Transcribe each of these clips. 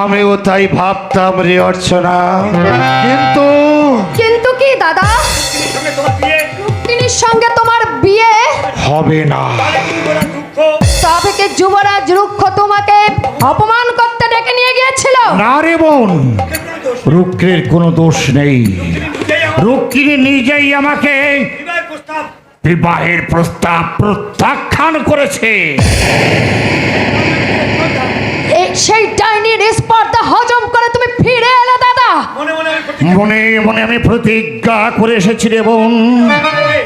আমিও তাই ভাবতাম রে অর্চনা। কিন্তু কিন্তু কি দাদা? রুক্মিণীর সঙ্গে তোমার বিয়ে? হবে না। তা থেকে যুবরাজ রুক্ষ তোমাকে অপমান করতে ডেকে নিয়ে গিয়েছিল? না রে বোন রুক্রের কোনো দোষ নেই। রুক্মিণী নিজেই আমাকে বিবাহের প্রস্তাব প্রত্যাখ্যান করেছে। সেই ডাইনির স্পর্ধা হজম করে তুমি ফিরে এলে দাদা। মনে মনে আমি প্রতিজ্ঞা করে এসেছি রে বোন।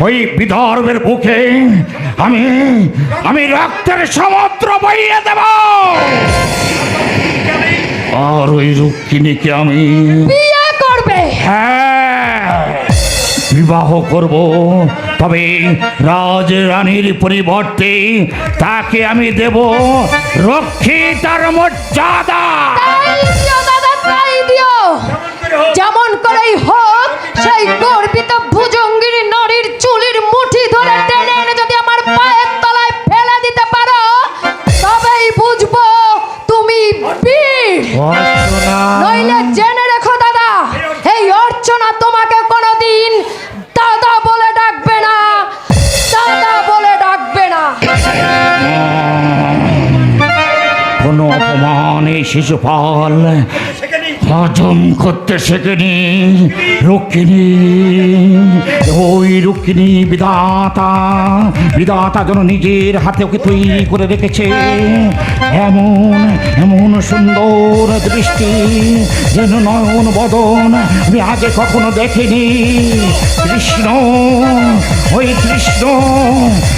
ওই বিদর্ভের বুকে আমি আমি রক্তের সমুদ্র বইয়ে দেব। আর ওই রুক্মিণীকে আমি বিয়ে করবে। হ্যাঁ বিবাহ করব। তবে রাজ রানীর পরিবর্তে তাকে আমি দেব রক্ষী তার মর্যাদা। যেমন করেই হোক, সেই গর্বিত ভুজঙ্গির নারীর চুলির মুঠি ধরে শিশুপাল হজম করতে শেখেনি রক্ষিণী ওই রক্ষিণী বিধাতা বিধাতা যেন নিজের হাতে ওকে তৈরি করে রেখেছে। এমন এমন সুন্দর দৃষ্টি যেন নয়ন বদন আমি আগে কখনো দেখিনি। কৃষ্ণ ওই কৃষ্ণ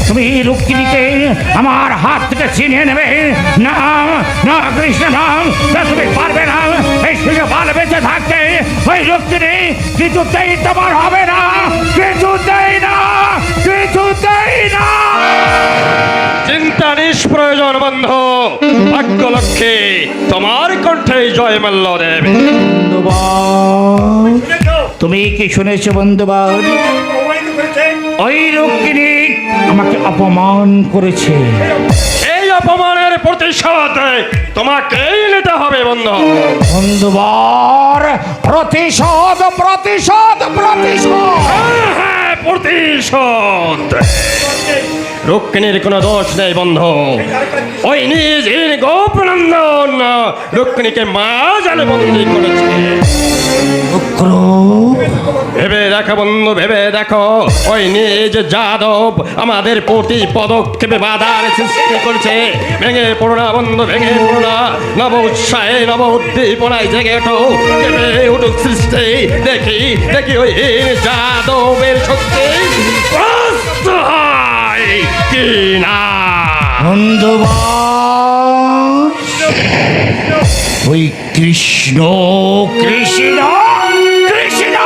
তুমি রুক্মিণীকে আমার হাত থেকে ছিনিয়ে নেবে। না না কৃষ্ণ না না, তুমি পারবে না। এই সুযোগ ভালো বেঁচে থাকতে ওই রুক্মিণী কিছুতেই তোমার হবে না। কিছুতেই না কিছুতেই না। চিন্তা নিষ্প্রয়োজন বন্ধ। ভাগ্য লক্ষ্যে তোমার কণ্ঠে জয় মাল্য দেব তুমি কি শুনেছো বন্ধুবান? ওই রুক্মিণী আমাকে অপমান করেছে। এই দেয় তোমাকেই নিতে হবে বন্ধু। বন্ধুবার প্রতিশোধ প্রতিশোধ প্রতিশোধ। হ্যাঁ, হ্যাঁ, প্রতিশোধ। রুক্মিণীর কোনো দোষ নেই, বন্ধু। ওই নিজের গোপনন্দন রুক্মিণীকে মা জালে বন্দি করেছে। ভেবে দেখো, বন্ধু, ভেবে দেখো। ওই নিজ যাদব আমাদের প্রতি পদক্ষেপে বাধার সৃষ্টি করছে। ভেঙে পড়ো না, বন্ধু, ভেঙে পড়ো নব উৎসাহে নব উদ্দীপনায় জেগে ওঠো। কেঁপে উঠুক সৃষ্টি, দেখি দেখি ওই যাদবের শক্তি। হয় কি না বন্ধুবার ওই কৃষ্ণ কৃষ্ণ কৃষ্ণ!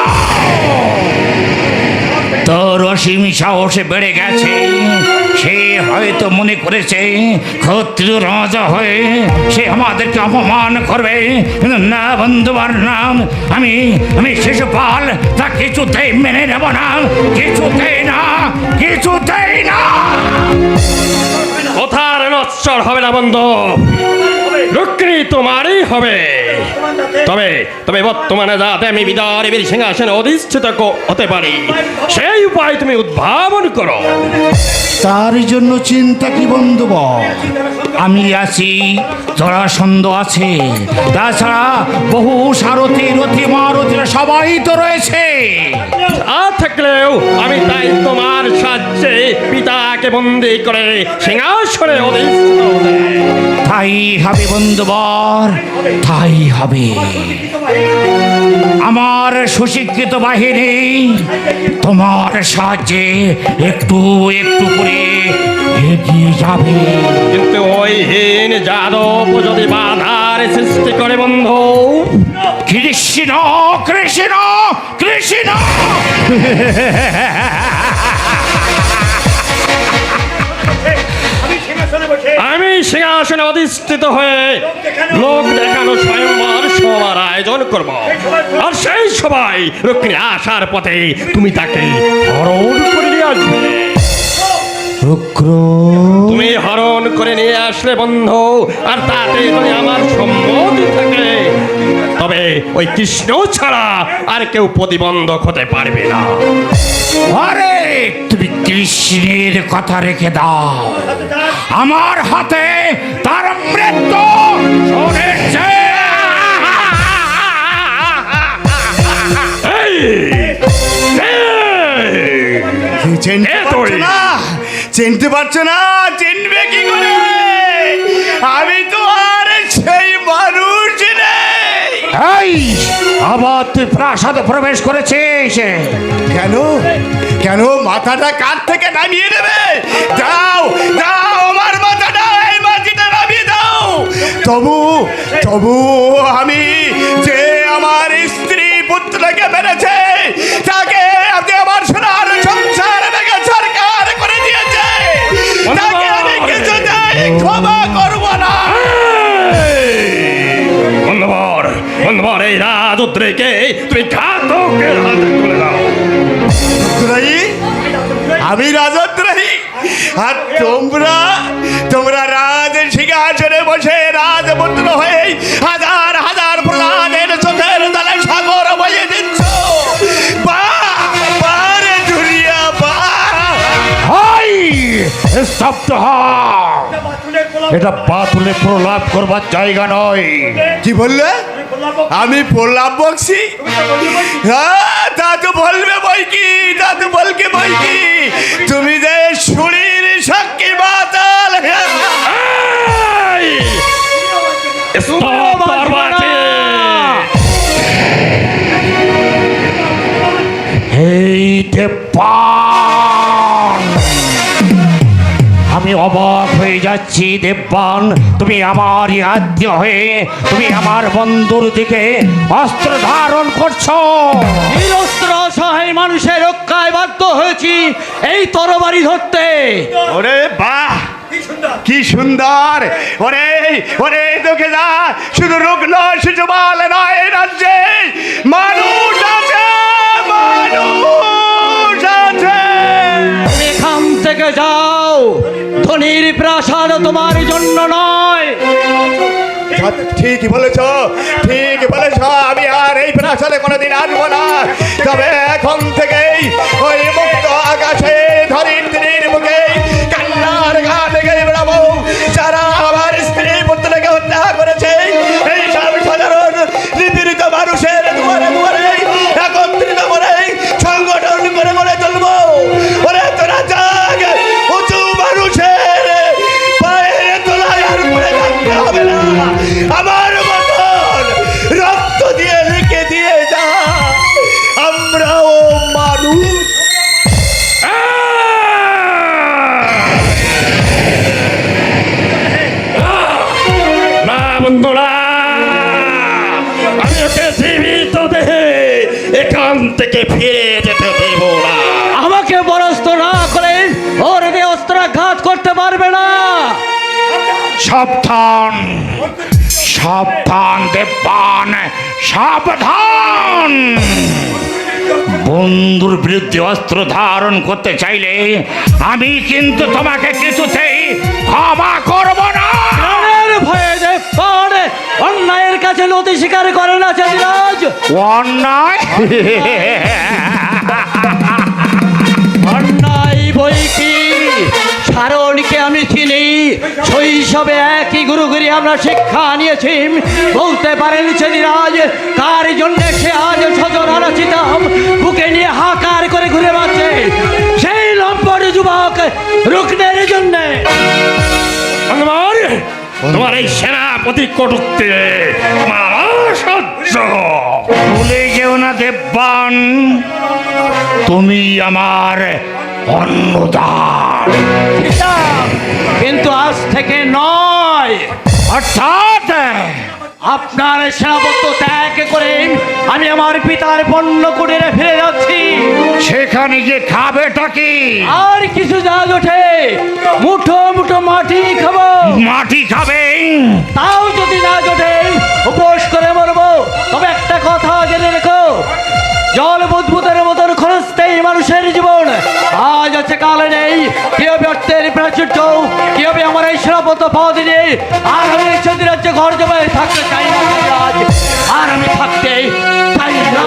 তোর অসীম সাহসে বেড়ে গেছে। হয়তো মনে করেছে, ক্ষত্রিয় রাজা হয়ে সে আমাদেরকে অপমান করবে। কিন্তু না বন্ধুবার নাম আমি আমি শিশুপাল তা কিছুতেই মেনে নেব না, কিছুতেই না কিছুতেই না। কথার নচ্ছর হবে না, বন্ধু। রুক্মিণী তোমারই হবে। তবে তবে বর্তমানে যাতে আমি বিদার বীর সিংহাসনে অধিষ্ঠিত হতে পারি। সেই উপায় তুমি উদ্ভাবন করো। তার জন্য চিন্তা কি বন্ধু বল? আমি আছি, জরাসন্ধ আছে। তাছাড়া বহু সারথি রথি মারথিরা সবাই তো রয়েছে। তা থাকলেও আমি তাই তোমার সাহায্যে পিতাকে বন্দি করে সিংহাসনে তাই হবে বন্ধুবর তাই হবে। আমার সুশিক্ষিত বাহিনী তোমার সাহায্যে একটু একটু করে এগিয়ে যাবে। কিন্তু ওই হীন যাদব যদি বাধার সৃষ্টি করে বন্ধু কৃষ্ণ কৃষ্ণ কৃষ্ণ। আমি সিংহাসনে অধিষ্ঠিত হয়ে লোক দেখানো স্বয়ংবর সবার আয়োজন করব। আর সেই সবাই রুক্মিণী আসার পথে তুমি তাকে হরণ করে নিয়ে আসবে। তুমি হরণ করে নিয়ে আসলে বন্ধু আর তাতে যদি আমার সম্মতি থাকে। তাহলে ওই কৃষ্ণ ছাড়া আর কেউ প্রতিবন্ধক হতে পারবে না। আরে তুমি কৃষ্ণের কথা রেখে দাও। আমার হাতে তার মৃত্যু চিনতে পারছ না? চিনবে কি করে? আমি তো আর সেই মানুষ নেই এই আবার তুই প্রাসাদে প্রবেশ করেছিস কেন? কেন মাথাটা কাঠ থেকে নামিয়ে দেবে? দাও দাও আমার মাথাটা এই মাটিটা নামিয়ে দাও। তবু তবু আমি যে আমার স্ত্রী পুত্রকে মেরেছে তাকে আপনি আমার সোনার সংসার ভেঙে সরকার করে দিয়েছে। তাকে আমি কিছুতেই ক্ষমা এই রাজুদ্রেকে তুমি ঘাতকের হাতে তুলে দাও। আমি রাজদ্রোহী। আর তোমরা তোমরা রাজ সিংহাসনে বসে রাজপুত্র হয়ে হাজার হাজার প্রহ্লাদের চোখের তলে সাগর বইয়ে দিচ্ছ। স্তব্ধ হ এটা বাতুলে প্রলাপ করবার জায়গা নয়। কি বললে? আমি প্রলাপ বকছি। হ্যাঁ তা তো বলবে বই কি? তা তো বলকে বই কি? তুমি যে শুনির সাক্ষী বাতাল পার্বতী! এই আমি অবাক। হয়ে যাচ্ছি দেবপান তুমি আমার আদ্য হয়ে তুমি আমার বন্ধুর দিকে অস্ত্র ধারণ করছ। নিরস্ত্র অসহায় মানুষের রক্ষায় বাধ্য হয়েছি এই তরবারি ধরতে। ওরে বাহ! কি সুন্দর। ওরে ওরে তোকে যা শুধু রুগ্ন শিশু বাল নয় রাজ্যে মানুষ আছে মানুষ আছে। থেকে যাও। ধনির প্রাসাদ তোমার জন্য নয়। ঠিকই বলেছ ঠিক বলেছ। আমি আর এই প্রাসাদে কোনোদিন আসব না। তবে এখন থেকেই ওই মুক্ত আকাশে ধরিত্রীর থেকে ফিরে যেতে দেব না। আমাকে পরাস্ত না করে ওর অস্ত্রাঘাত করতে পারবে না। সাবধান সাবধান দেবপান সাবধান। বন্ধুর বিরুদ্ধে অস্ত্র ধারণ করতে চাইলে আমি কিন্তু তোমাকে কিছুতেই ক্ষমা করব না। ভয়ে যে পান অন্যায়ের কাছে নতি স্বীকার করে না চাঁদিরাজ অন্যায়? অন্যায় বই কি? সারণীকে আমি চিনি। শৈশবে একই গুরুগুরি আমরা শিক্ষা নিয়েছি। বলতে পারেন চেদিরাজ কার জন্য সে আজ সজন আলোচিতাম? বুকে নিয়ে হাকার করে ঘুরে বাঁচে সেই লম্পট যুবক রুকনের জন্যে। আমার তোমার এই সেনাপতি কটুক্তি আমার অসহ্য ভুলে যেও না দেববান তুমি আমার অন্নদান। কিন্তু আজ থেকে নয়। অর্থাৎ আপনার সেনাপত্য ত্যাগ করে আমি আমার পিতার পণ্য কুটিরে ফিরে যাচ্ছি। সেখানে গিয়ে খাবে কি? আর কিছু জাহাজ ওঠে। মুঠো মুঠো মাটি খাব। মাটি খাবে? তাও যদি না ওঠে উপোস করে মরবো। তবে একটা কথা জেনে রেখো। জল বুদ্ভুতের মতন খরচতেই মানুষের জীবন। আজ আছে কালে নেই। কেউ ব্যর্থের প্রাচুর্য কেউ আমার এই সেরাপত পদ নেই আর আমি সত্যি রাজ্যে ঘর জমায় থাকতে চাই না আজ। আর আমি থাকতে চাই না।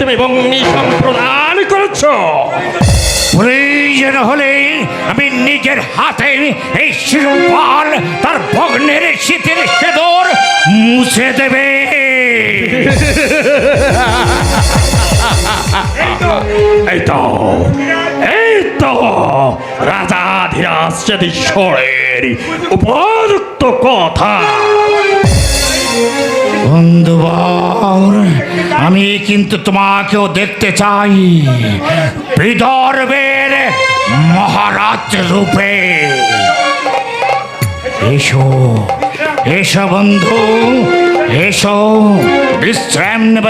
তুমি বঙ্গি সম্প্রদান করছ। যেন হলে আমি নিজের হাতে এই শিশুপাল তার ভগ্নের শীতের সেদর মুছে দেবে। এই তো এই তো, রাজা ধীরাজ উপযুক্ত কথা। বন্ধুবর আমি কিন্তু তোমাকেও দেখতে চাই। বিদর্ভের মহারাজ রূপে। এসো এসো বন্ধু, এসো। বিশ্রাম নেব,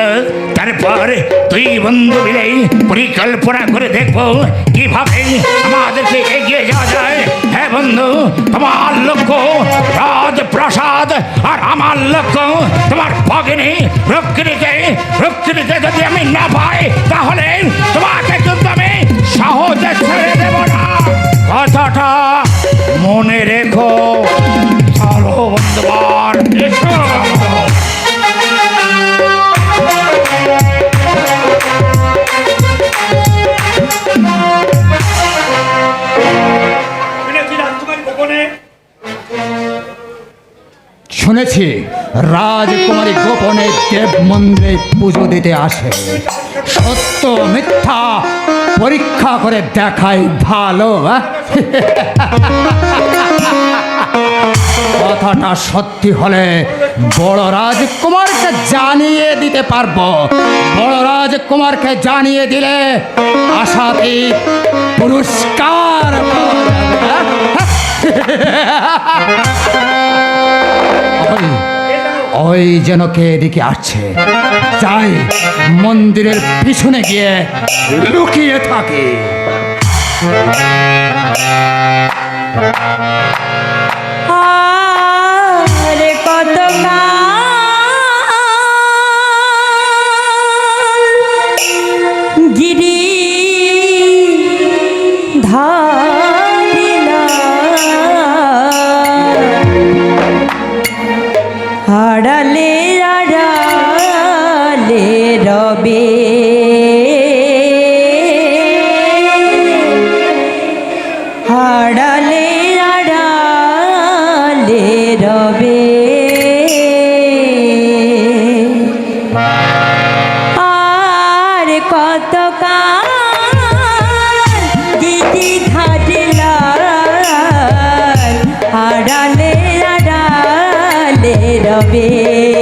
তারপর দুই বন্ধু মিলে পরিকল্পনা করে দেখব কীভাবে আমাদেরকে এগিয়ে যাওয়া যায়। হ্যাঁ বন্ধু, তোমার লক্ষ্য রাজপ্রাসাদ, আর আমার লক্ষ্য তোমার ভগিনী রক্ষিণীকে রক্ষিণীকে যদি আমি না পাই, তাহলে তোমাকে কিন্তু আমি সহজে ছেড়ে দেব না। কথাটা মনে রেখো। চলো বন্ধুবার শুনেছি রাজকুমারী গোপনে দেব মন্দিরে পুজো দিতে আসে। সত্য মিথ্যা পরীক্ষা করে দেখাই ভালো কথাটা সত্যি হলে বড় রাজকুমারকে জানিয়ে দিতে পারব বড় রাজকুমারকে জানিয়ে দিলে আশাতে পুরস্কার? ওই যেন কে এদিকে আসছে। যাই মন্দিরের পিছনে গিয়ে লুকিয়ে থাকে। আরে কত যাবে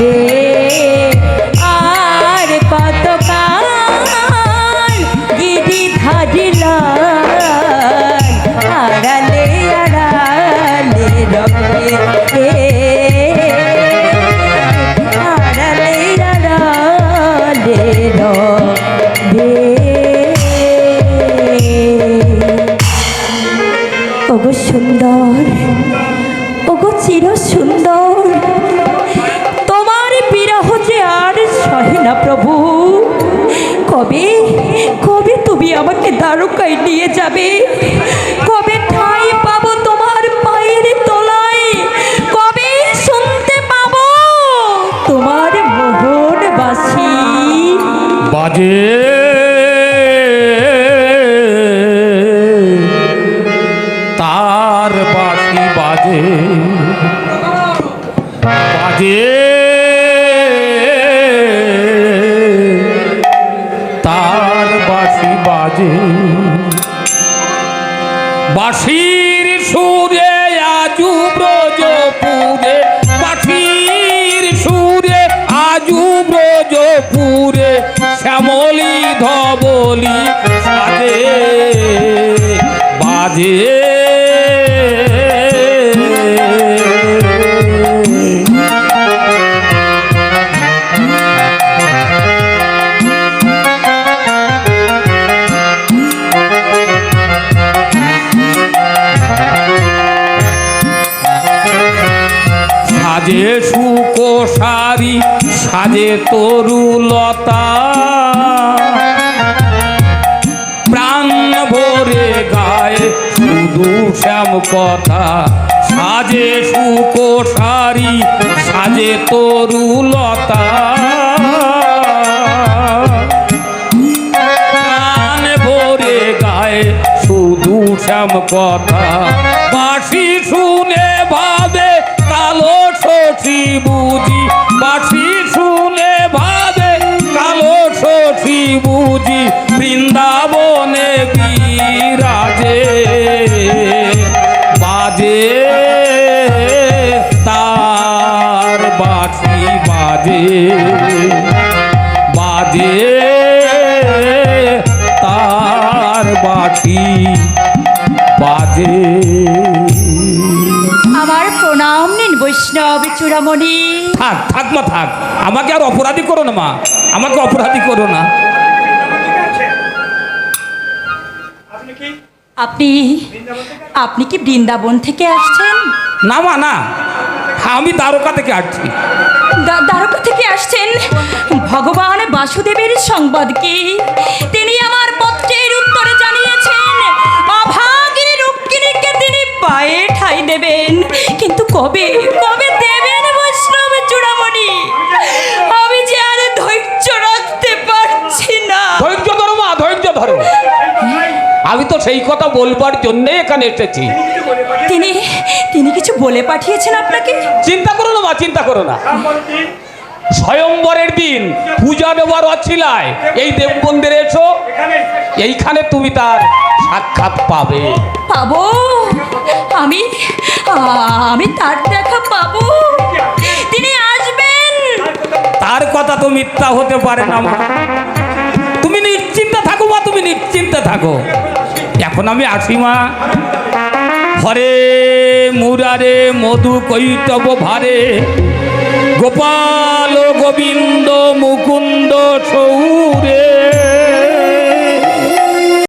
que দ্বারকায় নিয়ে যাবে। কবে ঠাই পাবো তোমার পায়ের তলায়? কবে শুনতে পাবো তোমার মোহন বাসি বাজে। বাঁশির সুরে আজু ব্রজপুরে বাসির সুরে আজু ব্রজপুরে শ্যামলি ধবলি সাজে বাজে সুকোষারি সাজে তরুলতা প্রাণ ভরে গায়ে শুধু শ্যাম কথা। সাজে সুকোষারি সাজে তরুলতা প্রাণ ভরে গায়ে শুধু শ্যাম কথা। বাঁশি শুনে বুঝি, বাঁশি শুনে ভাবে কালো শশী বুঝি, বৃন্দাবনে বিরাজে। বাজে তার বাঁশি, বাজে বাজে তার বাটি বাজে। চূড়ামণি। থাক থাক মা থাক। আমাকে আর অপরাধী করো না মা। আমাকে অপরাধী করো না। আপনি আপনি কি বৃন্দাবন থেকে আসছেন? না মা না। হ্যাঁ, আমি দ্বারকা থেকে আসছি। দ্বারকা থেকে আসছেন? ভগবান বাসুদেবের সংবাদ কি? তিনি আমার পত্রের উত্তরে জানিয়েছেন অভাগিনী রুক্মিণীকে তিনি পায়ে ঠাই দেবেন। কিন্তু কবে কবে আমি যে আর ধৈর্য রাখতে পারছি না। ধৈর্য ধরো মা ধৈর্য ধরো। আমি তো সেই কথা বলবার জন্যে এখানে এসেছি। তিনি তিনি কিছু বলে পাঠিয়েছেন আপনাকে? চিন্তা করো না মা চিন্তা করো না। স্বয়ম্বরের দিন পূজা দেওয়ার অছিলায় এই দেব মন্দিরে এসো। এইখানে তুমি তার সাক্ষাৎ পাবে। পাবো? আমি আমি তার দেখা পাবো? তার কথা তো মিথ্যা হতে পারে না তুমি নিশ্চিন্তে থাকো, মা, তুমি নিশ্চিন্তে থাকো। এখন আমি আসি, মা। হরে মুরারে মধু কৈতব ভারে, গোপাল গোবিন্দ মুকুন্দ সৌরে।